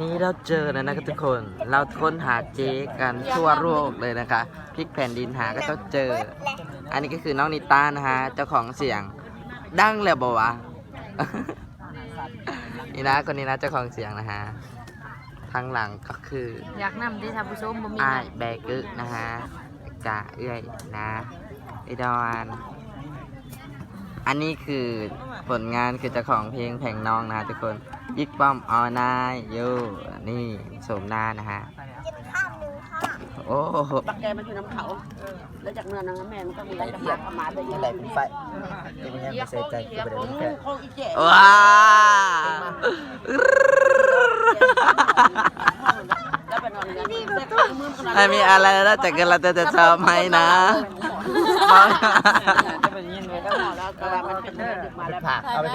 นี้เราเจอแล้วนะครับทุกคน เราค้นหาเจ๊กันทั่วโลกเลยนะคะพลิกแผ่นดินหาก็ต้องเจอ อันนี้ก็คือน้องนิต้านะฮะเจ้าของเสียง ดังเลยบอกวะนี่นะคนนี้นะเจ้าของเสียงนะฮะทางหลังก็คืออยากนำที่ท่านผู้ชมบ่มีอ้าไม้ยแบกึนะฮะกะเอื้อยนะไอดอน อันนี้คือผลงานคือเจ้าของเพลงแผงน้องนะฮะทุกคนบิ๊กป้อมออนายโยนี่โสมหน้านะฮะโอ้โหบักแกมันอยู่น้ำเขา แล้วจากเนื้อน้ำแม่มันก็มีอะไรมาประมาณได้ยังอะไรเป็นไฟเป็นยังไงไม่ใส่ใจคือประเด็นแค่คงอีเจ๊ว้าแล้วไปนอนอย่างนี้มือมันไม่มีอะไรแล้วแต่กันเราจะจะชอบไหมนะ จะเป็นยินเลยแล้วแล้วก็มันเป็นเรื่องมาแล้วผักเอาไป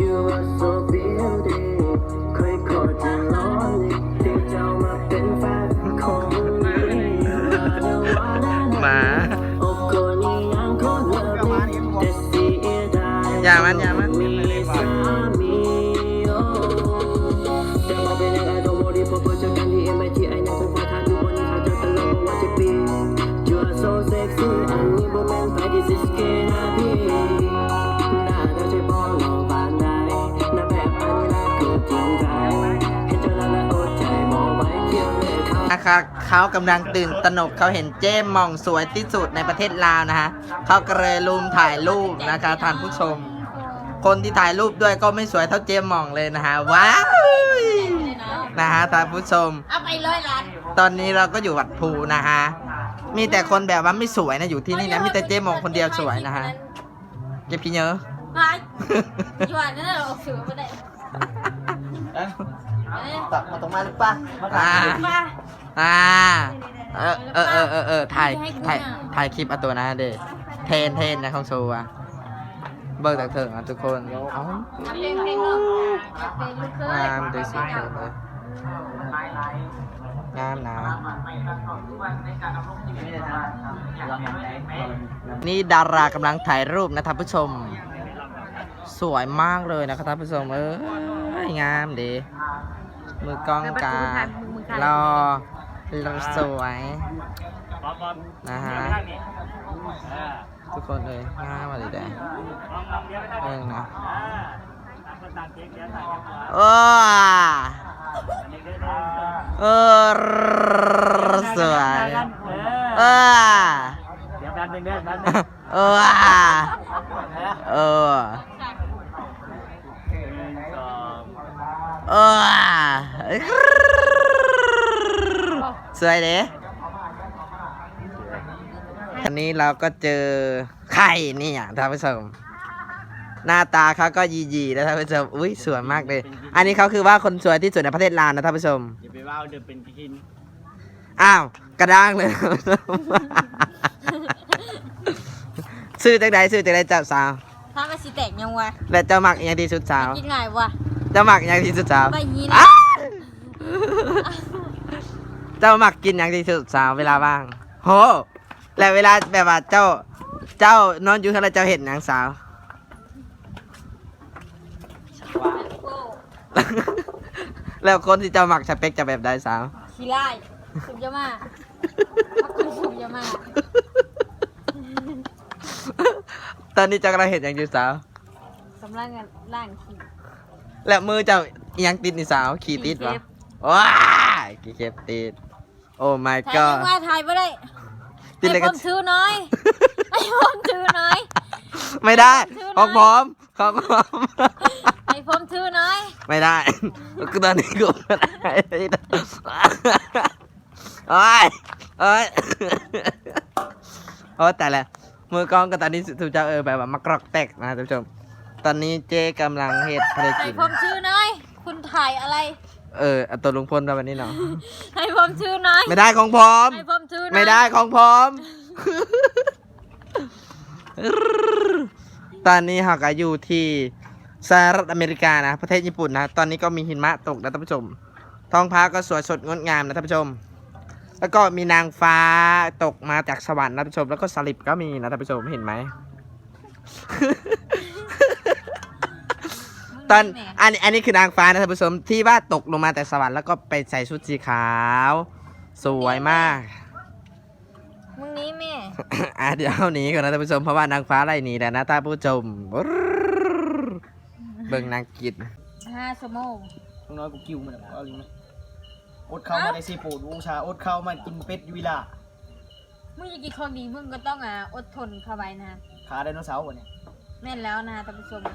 You are so beauty เคยขอจะร้อนที่เจ้ามาเป็นแฟนของนี่หมาโอ้คนนี้ยังคนเลิฟแต่เสียดายอย่ามันอย่ามัน นะคือจริงใจเห็นเจ้าแล้วละเขากำลังตื่นตระหนกเขาเห็นเจ้มองสวยที่สุดในประเทศลาวนะฮะเขาก็เลยลุมถ่ายรูปนะคะท่านผู้ชม คนที่ถ่ายรูปด้วยก็ไม่สวยเท่าเจมหมองเลยนะฮะว้าวนะฮะท่านผู้ชม เอาไปร้อยล้านตอนนี้เราก็อยู่วัดภูนะฮะมีแต่คนแบบว่าไม่สวยนะอยู่ที่นี่นะมีแต่เจมหมองคนเดียวสวยนะฮะเก็บพี่เยอะไปอยู่อันนั้นเราถือไปได้เอ้ยตักมาตรงมาหรือเปล่าอ่าไปอ่าเออเออเออเออเออถ่ายถ่ายถ่ายคลิปเอาตัวนะเด็เทนเทนนะของโชว์อะ เบิกจากเถิงอะทุกคนเอ้าเอาเพลงเพลงลูกเอาเพลงลูกเคยงามดูสิเถิงเลยงามนะนี่ดารากำลังถ่ายรูปนะท่านผู้ชม สวยมากเลยนะครับท่านผู้ชมเอ้ยงามดีมือกล้องการอรอสวยนะฮะ ทุกคนเลยงามมาเลยแดงเรื่องนะโอ้เออสวยเออเดี๋ยวแป๊บนึงเด้อแป๊บนึงเออเอ นนี้เราก็เจอไข่นี่อะท่านผู้ชมหน้าตาเขาก็ยียีแล้วท่านผู้ชมอุ้ยสวยมากเลย อันนี้เขาคือว่าคนสวยที่สุดในประเทศลาวนะท่านผู้ชมอย่าไปว่าเดี๋ยวเป็นกินอ้าวกระด้างเลยซื้อจากใดซื้อจากใดจับสาวถ้ามาสิแตกยังวะและเจ้าหมักอหย่างที่สุดสาวกินง่ายวะเจ้าหมักอหย่างที่สุดสาวไปยีนะอ้าเจ้าหมักกินอย่างที่สุดสาวเวลาว่างโห แล้วเวลาแบบว่าเจ้า เจ้านอนอยู่เท่าไรเจ้าเห็นอย่างสาว แล้วคนที่เจ้าหมักสเปคจะแบบใดสาว ขี้ไล่สุยามาคุณสุยามาตอนนี้เจ้ากำลังเห็นอย่างอยู่สาวกำลังล่างขี้แล้วมือเจ้าอิหยังติดนี่สาว ขี่ติดขี่วะเข็บว้ายขี่เข็บติด โอ้ my ถ่ายยัง god ว่าถ่ายไม่ได้ ติดให้เลยผกันมถือน้อยให้ผมถือน้อย ไม่ได้ถือของหผน่อยมของผมให้ผมถือน้อยไม่ได้คือตอนนี้กูไม่ได้โอ้ยโอ้ยโอ้แต่ละมือกล้องก็ตอนนี้ถูกเจ้าเออแบบว่ามากรอกแตกนะท่านผู้ชม ตอนนี้เจ๊กำลังเฮ็ดภารให้กิจผมถือน้อย คุณถ่ายอะไร เออเอาตัวลุงพลมาวันนี้เนาะให้ผมถือน้อยไม่ได้ของผมให้ผมถือน้อยไม่ได้ของผมตอนนี้เราก็อยู่ที่สหรัฐอเมริกานะ ประเทศญี่ปุ่นนะ ตอนนี้ก็มีหิมะตกนะท่านผู้ชม ท้องฟ้าก็สวยสดงดงามนะท่านผู้ชม แล้วก็มีนางฟ้าตกมาจากสวรรค์นะท่านผู้ชม แล้วก็สลิปก็มีนะท่านผู้ชมเห็นไหมม ตอนอันนี้อันนี้คือนางฟ้านะท่านผู้ชมที่ว่าตกลงมาแต่สวรรค์แล้วก็ไปใส่ชุดสีขาว สวยมาก มึงนี้แม่ อะเดี๋ยวเอาหนีก่อนนะท่านผู้ชมเพราะว่านางฟ้าไล่หนีแล้วนะท่านผู้ชมเบิ่งนางกิดห้าชั่วโมงมึงน้อยกูกิ้วมันอะเอาลิงไหมอดเข้ามาในซีปูดวงชาอดเข้ามากินเป็ดอยูวิลามึงจะกินของดีมึงก็ต้องอะอดทนเข้าไว้นะขาไดโนเสาร์วะเนี่ยแม่นแล้วนะท่านผู้ชมอั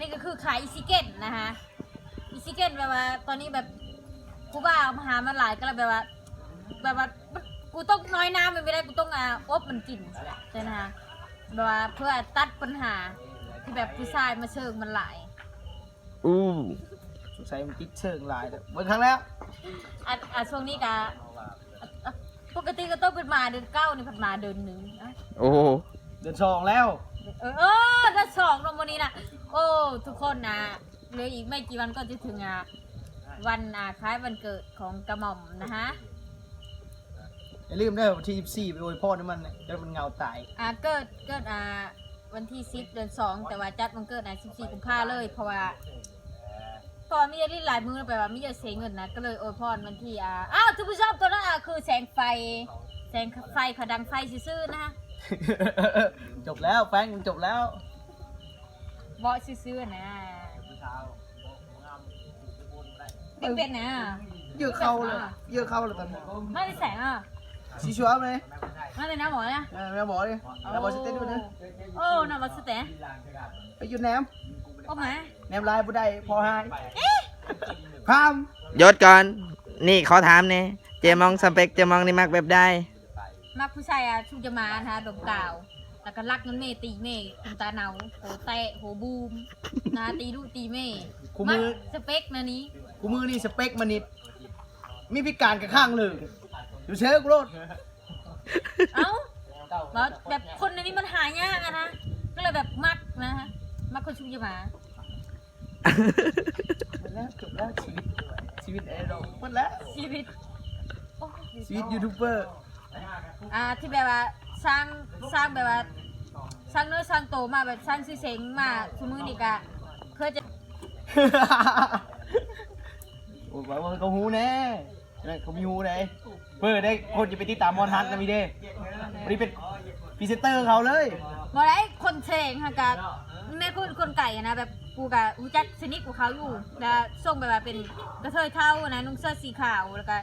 นนี้ก็คือขายอีซิเกตนะคะอีซิเกตแบบว่า ตอนนี้แบบกูบ้าเอามาหามาหลายก็เลยแบบว่า แบบว่ามันกูต้องน้อยน้ำมันไม่ได้กูต้องอะอบมันกินใช่นะคะแบบว่าเพื่อตัดปัญหาที่แบบผู้ชายมาเชิงมันหลายอู้สงสัยมันติดเชิงลายแล้วเบิ่งครั้งแล้วอะอะช่วงนี้กะปกติก็ต้องเป็นมาเดือนเก้านี่ผัดมาเดือนหนึ่งอะโอ้เดือนสองแล้ว เออเออเดือนสองลงวันนี้นะ โอ้ทุกคนนะเหลืออีกไม่กี่วันก็จะถึงอะวันอะคล้ายวันเกิดของกระหม่อมนะฮะอย่าลืมเด้อวันที่24ไปอวยพ่อน้ำมันเนี่ยแล้วมันเงาตายอะเกิดเกิดอะวันที่สิบเดือนสองแต่ว่าจัดวันเกิดอะสิบสี่กุมภาเลย เพราะว่าตอนมีเยอะหลายมือไปว่ามีเยอะเสียเงินนะก็เลยโอวยพรวันที่อะอ้าวทุกผู้ชมตัวนั้นอะคือแสงไฟ แสงไฟขดังไฟซื่อๆนะฮะ จบแล้วแฟงมันจบแล้ว เบาะซื่อๆนะเป็นเป็นนะเยอะเข้าเลยเยอะเข้าเลยตอนนี้ไม่ได้แสงอะชีชัวร์ไหมไม่ได้นะหมอนะเออแม่บอกเลยแม่บอกสเต้นด้วยนะโอ้น่ามาสเตะไปหยุดแหนมโอ้หมาแหนมลายบ่ได้พอหายพามยศก่อน นี่ขอถามเนี่ยเจมองสเปคเจมองนี่มักแบบได้ มักผู้ชายอะชุกจะมานะคะดมกาว แล้วก็รักเงินเมตีเมคุณตาเหนาโหเตะโหบูมนะตีลูกตีเมคู่มือ สเปคนะนี้กูมือนี่สเปคมันนิดมีพิการกับข้างหนึ่งอยู่เชิญกูโลดเอ้าแล้วแบบคนในนี้มันหายากอะนะก็เลยแบบมักนะฮะมักคนชุกจะมาหมดแล้วจบแล้วชีวิตชีวิตไอ้เราหมดแล้วชีวิตโอ้ชีวิตยูทูบเบอร์อ่าที่แบบว่า สร้างสร้างแบบว่าสร้างเนื้อสร้างโตมาแบบสร้างชื่อเสียงมาทุกมือนี่กะเพื่อจะโอ้ยว่าเขาหูแน่นั่นเขามีหูไหนเปิดได้คนจะไปติดตามมอนฮัทนะมีเด้วันนี้เป็นพรีเซนเตอร์เขาเลยบอกได้คนเชงค่ะกะแม่คนคนไก่อะนะแบบกูกะรู้จักสนิทกูเขาอยู่แล้วส่งไปว่าเป็นกระเทยเท่านะนุ่งเสื้อสีขาวแล้วก็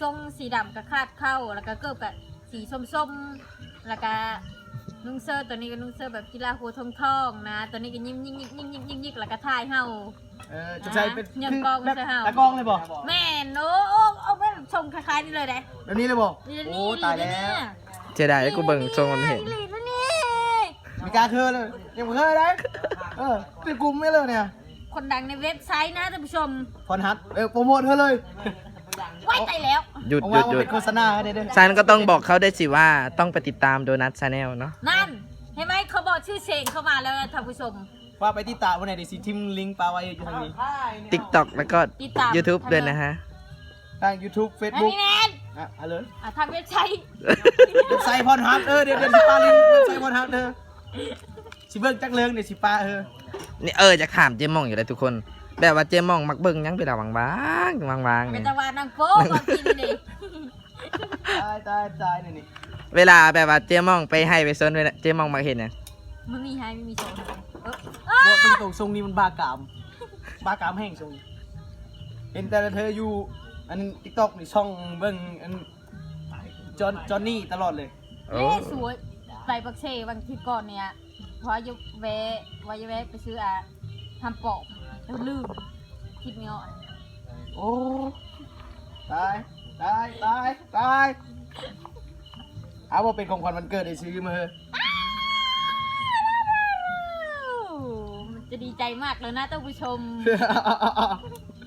ทรงสีดำกับคาดเข้าแล้วก็เกิบกับสีส้มๆ แล้วก็นุ่งเสื้อตัวนี้ก็นุ่งเสื้อแบบกีฬาหัวทองทองๆนะ ตัวนี้ก็ยิ้มยิ้มยิ้มยิ้มยิ้มยิ้มยิ้มแล้วก็ทายเฮา เออจะใช้เป็นยังกล้องแบบใช่ไหมตากล้องเลยบอกแม่นโอ้โอ้เอาแม่ชมคล้ายๆนี่เลยเด้แบบนี้เลยบอกนี่โอ้ตายแล้วเจไดให้กูเบิ่งทรงมันเห็น นี่นี่นี่มีการเคยเลยยังไม่เคยเลยเออเป็นกลุ่มไม่เลยเนี่ยคนดังในเว็บไซต์นะท่านผู้ชมพอนฮัทเออโปรโมทเธอเลย ไว้ใจแล้ว หยุดเอาหยุว่าดหยุเป็ดนโฆษณาให้ได้ด้วยซันก็ต้องบอกเขาได้วยสิว่าต้องไปติดตามโดนัทชาแนลเนาะ นั่น เห็นไหมเขาบอกชื่อเชงเข้ามาแล้วนะท่านผู้ชม ว่าไปที่ตาวันไหนเดี๋ยวสิทิมลิงก์ปลาไว้อยู่ทางนี้ TikTok แล้วก็ ติดตาม YouTube ด้วยนะฮะ ทาง YouTube ไอ้ Facebook พี่แนนอะเอาเลยอะทำเว็บไซต์เว็บไซต์พอนฮัทเออเดี๋ยวเดี๋ยวสิปาลิงก์เว็บไซต์พอนฮัทเออสิเบิ่งจักเลิงเดี๋ยวสิปาเออ นี่เออจะถามเจมองอยู่เลยทุกคน แบบว่าเจมองมักเบิ่งหยังไปดาวบางบางบางบางเป็เนี่นยจังหวะนางโป๊บางทีนี่ตายตายตายนี่นี่เวลาแบบว่าเจมองไปให้ไปซนเวลาเจมองมาเห็นเนี่ยมึงมีให้ไม่มีโชว์เออบอกตรงๆทรงนี้มันบากาม บากามแห้งทรงนี้เห็นแต่ละเธออยู่ อันติ๊กต็อกนี่ช่องเบิ่งอันจอนจอนนี่ตลอดเลย โอ้เล่สวยไปปักเชบางทีก่อนเนี่ยเพราะยุแวะวายแวะไปซื้ออะทำปอก แล้วลืมคิดไม่ออกโอ้ตายตายตายตายเอาว่าเป็นของขวัญวันเกิดได้ซื้อมาเถอะมันจะดีใจมากเลยนะท่านผู้ชม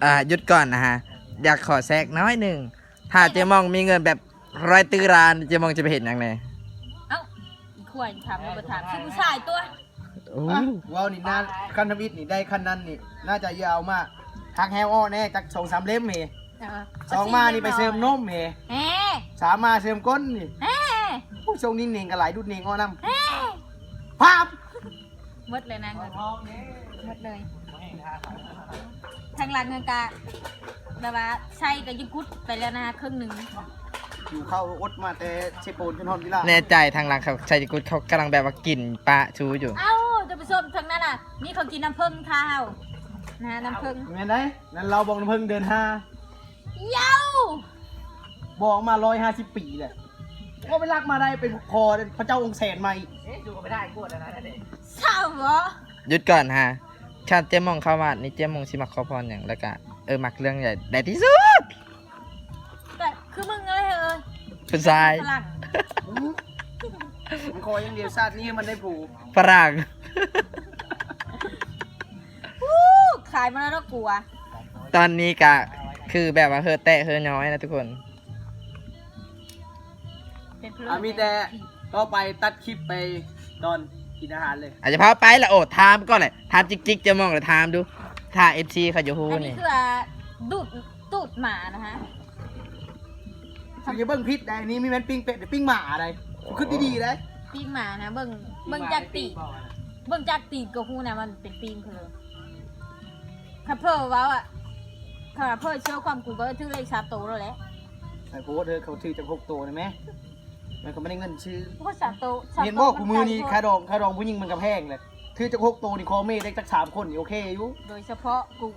อ่าหยุดก่อนนะฮะ อยากขอแทรกน้อยหนึ่ง ถ้าเจมองมีเงินแบบร้อยตื้อรานเจมองจะไปเห็นยังไงเอ้าอีกขวดถามมาถามชื่อผู้ชายตัว โอ้อะว้าวนี่น่าคันทวิตนี่ได้คันนั้นนี่ น่าจะยาวมากทักแฮวอ้อแน่จากสองสามเล่มเมสองมานี่ไปเสริมนมเมเฮ้สามมาเสริมก้นนี่เฮ้ผู้ทรงนิ่งเน่งกับหลายดุดเน่งอ้อน้เฮ้ำภาพหมดเลยนะเงินหมดเลยทางหลังเงินกะแบบว่าใช่กับยุกุดไปแล้วนะครึ่งหนึ่งอยู่เข้าอดมาแต่เชโปนจนฮอนวิลล่าแน่ใจทางหลังเขาชายกุดเขากำลังแบบว่ากินปลาชูอยู่เอ้า จะไปชมทางนั้นอะ นี่เขากินน้ำผึ้งข้าวนะน้ำผึ้งเห็นไหมนั่นเราบอกน้ำพึ่งเดินห้าเย้าบอกมาร้อยห้าสิบปีเลยว่าไปรักมาได้เป็นคอพระเจ้าองค์แสนใหม่เศร้าเหรอหยุดก่อนฮะชาติเจมองเข้ามานี่เจมองสิมักขอพรอย่างแล้วก็เออมักเรื่องใหญ่ได้ที่สุดแต่คือมึงเลยเออเป็นชายฝรั่งมันคออย่างเดียวชาตินี้มันได้ผูฝรั่ง ขายมาแล้วก็กลัว ตอนนี้กะคือแบบว่าเฮอแตะเฮอน้อยนะทุกคน เป็นเพื่อนอะมีแต่ก็ไปตัดคลิปไปตอนกินอาหารเลย อาจจะพาไปละโอดถามก่อนเลยถามจิกจิกๆเจะมองเลยถามดูถ้าเอฟซีเขาอยู่ฮู้อันนี้นี่คืออะดูดตูดหมานะฮะคือจะเบิ้งพิษได้นี่มีแมนปิ้งเป็ดหรือปิ้งหมาอะไรขึ้นดีๆได้ปีงหมานะเบิ่งเบิ่งจากตีบ เบิ่งจากตีบก็ฮู้นะมันเป็นปีงเพลอถ้าเพิ่อเว้าอะถ้าเพิ่อเชื่อความกูก็ถือเลขชาโตแล้วแหละไอ้โพสเธอเขาถือจะพกตัวนะแม่มันก็ไม่ได้เงินชื่อเพราะชาโตชาโตเห็นบอกกูมือนี่คาดองคาดองผู้หญิงมันกระแพงเลยถือจะพกตัวนี่คอเมฆได้จักสามคนนี่โอเคอยู่โดยเฉพาะกู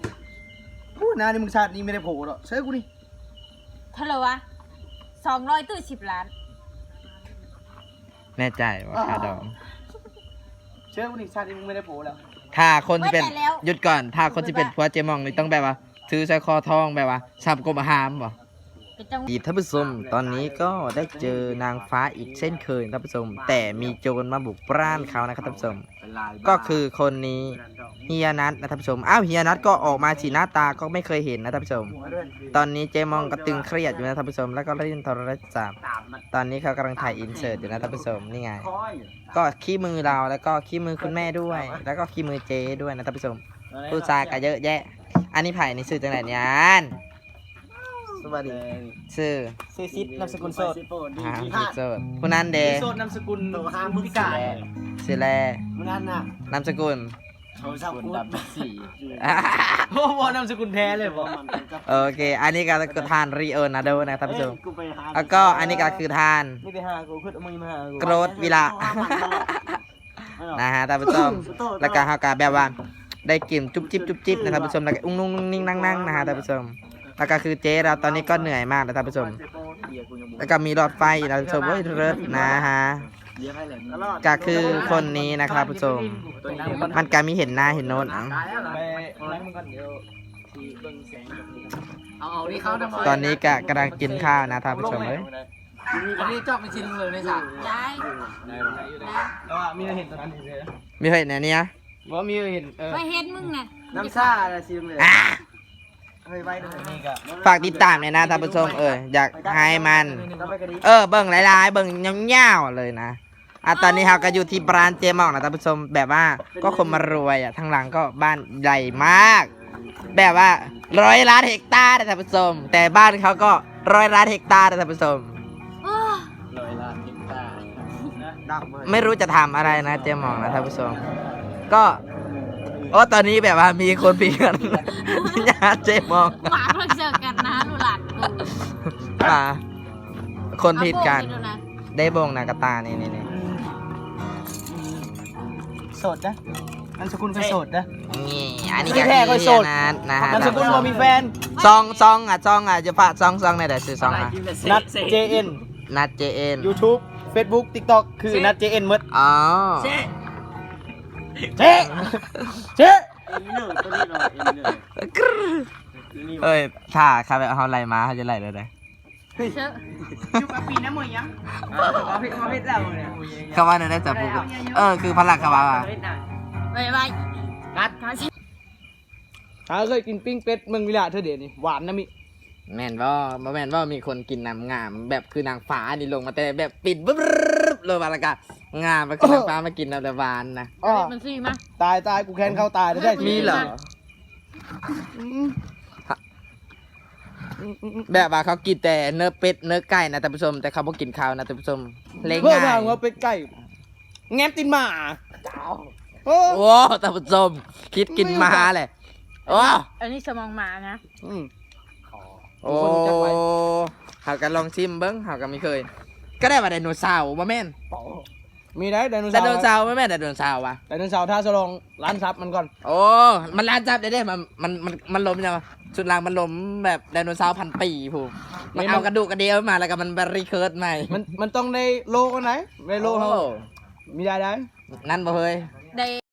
พูดนะนี่มึงชาตินี้ไม่ได้โผล่หรอกเชื่อกูนี่เท่าไหร่วะสองร้อยตื้อสิบล้าน แน่ใจว่าคาดอง เชื่อกูนี่ชาตินี้มึงไม่ได้โผล่แล้วถ้าคนที่เป็นหยุดก่อน ถ้าคนที่เป็นผัวเจมองนี่ต้องแบบว่า ถือใส่คอทองแบบว่าสับกบหามบ่ เป็นจังอีท่านผู้ชมตอนนี้ก็ได้เจอนางฟ้าอีกเช่นเคยท่านผู้ชมแต่มีโจรมาบุกปล้านเขานะครับท่านผู้ชมก็คือคนนี้เฮียนัทนะท่านผู้ชมอ้าวเฮียนัทก็ออกมาสีหน้าตาก็ไม่เคยเห็นนะท่านผู้ชม ตอนนี้เจมองก็ตึงเครียดอยู่นะท่านผู้ชม แล้วก็เล่นโทรศัพท์ตอนนี้เขากำลังถ่ายอินเสิร์ตอยู่นะท่านผู้ชมนี่ไง ก็ขี้มือเราแล้วก็ขี้มือคุณแม่ด้วย แล้วก็ขี้มือเจด้วยนะท่านผู้ชมผู้ชายก็เยอะแยะ อันนี้ไผ่นี่ซื้อจังไหนเนี่ยอันส วัสดีซื้อเซซิดนามสกุลโสดหาผู้โสดผู้นั้นเดโสดนามสกุลห้ามพิการสิแลมึงนั่นน่ะนามสกุลเขาชอบกูดำสี่โอ้โหนามสกุลแท้เลยบอกโอเค อันนี้ก็คือทานรีโอนาโดนะท่านผู้ชมแล้วก็อันนี้ก็คือทานนี่ไปหากูขึ้นเอามือมาหากูโกรธวิลานะฮะท่านผู้ชมแล้วก็เฮากาแบบว่าได้กลิ่นจุ๊บจิ๊บจุ๊บจิ๊บนะท่านผู้ชมแล้วก็อุ้งนุ่งนุ่งนิ่งนั่งนั่งนะฮะท่านผู้ชม แล้วก็คือเจ๊เราตอนนี้ก็เหนื่อยมากนะท่านผู้ชม แล้วก็มีหลอดไฟนะท่านผู้ชมเฮ้ยเลิศนะฮะก็คือคนนี้นะครับผู้ชม มันก็มีเห็นหน้าเห็นโน้นอะไปนั่งมึงก่อนเดี๋ยวที่เบิ่งแสงเอาเอานี่เข้าทำไมตอนนี้ก็กำลังกินข้าวนะท่านผู้ชมเอ้ยอันนี้จอบเป็นชิ้นเลยในสระได้แล้วว่ามีเห็นตอนนั้นเลยมีเห็นอันเนี้ยว่ามีเห็นเออไม่เห็นมึงน่ะน้ำซ่าอะไรซิมเลย ฝากติดตามเลยนะท่านผู้ชมเอออยากให้มันเราไปกันดีเออเบิ่งหลายๆ เบิ่งยาวๆเลยนะอะตอนนี้เราก็อยู่ที่ร้านเจมองนะท่านผู้ชมแบบว่าก็คนมารวยอะทางหลังก็บ้านใหญ่มาก แบบว่าร้อยล้านเฮกตาร์นะท่านผู้ชม แต่บ้านเขาก็ร้อยล้านเฮกตาร์นะท่านผู้ชมอ้อดังเลยไม่รู้จะทำอะไรนะเจมองนะท่านผู้ชม ก็ โอ้ตอนนี้แบบว่ามีคนเปลี่ยนญาติเจมองหมาเพิ่งเจอกันนะลูกหลานกูอ่าคนผิดกันเอาโบไปดูนะได้บงนากาตานี่นี่นี่โสดนะนามสกุลก็โสดนะนี่อันนี้ไม่ก็แพ้ก็คือโสดเฮียนัทนะฮะนามสกุลบ่มีแฟนซองซองอะซองอะจะฝากซองซองในไหนซื้อซองอะนัด JN นัดเจเอ็น YouTube Facebook TikTok คือนัด JN หมดอ๋อ เจ๊เจ๊เอ้ยถ้าเขาแบบเขาไล่มาเขาจะไล่เลยเลยเชื่ออยู่กับปีน้ำหมวยยังมาพิษมาพิษแล้วเนี่ยเขาว่าเนี่ยได้จับปุ๊บเออคือพลังเขาว่าอะไปไปกัดกัดหาเคยกินปิ้งเป็ดเมืองวิลาเธอเดี๋ยวนี่หวานนะมิแม่นว่าบ่แม่นว่ามีคนกินน้ำงาม แบบคือนางฟ้านี่ลงมาแต่แบบปิดบึ๊บเลยมาแล้วก็ งามไปคือนางฟ้ามากินน้ำแต่หวานนะอ๋อมันซี่มาตายตายกูแค้นเข้าตายได้มีเหรอ แบบว่าเขากินแต่เนื้อเป็ดเนื้อไก่นะท่านผู้ชม แต่เขาบ่กินข้าวนะท่านผู้ชมเล่งเพิ่มง่าทายงว่าเป็ดไก่ แง้มตินหมาโอ้โอ้ท่านผู้ชม คิดกินมาแหละโอ้อันนี้สมองหมานะ อืม โอ้คนรู้จักไว้หากันลองชิมเบิ้งหากันไม่เคย ก็ได้ว่าไดโนเสาร์ว่าแม่น มีได้ไดโนไดเสาร์โนเสาร์ว่าแม่นไดโนเสาร์วะไดโนเสาร์ถ้าสลองร้านซับมันก่อน โอ้ มันลานจับได้เด้มันมันมันมันล้มยังวะชุดลางมันล้มแบบไดโนเสาร์พันปีผูกมันเอากระดูกกระเดียวมาแล้วก็มันบริเคิร์ดใหม่ มันมันต้องได้โลกันไหนได้โลเขาโอ้มีได้ได้ นั่นบ่เฮ้ยได้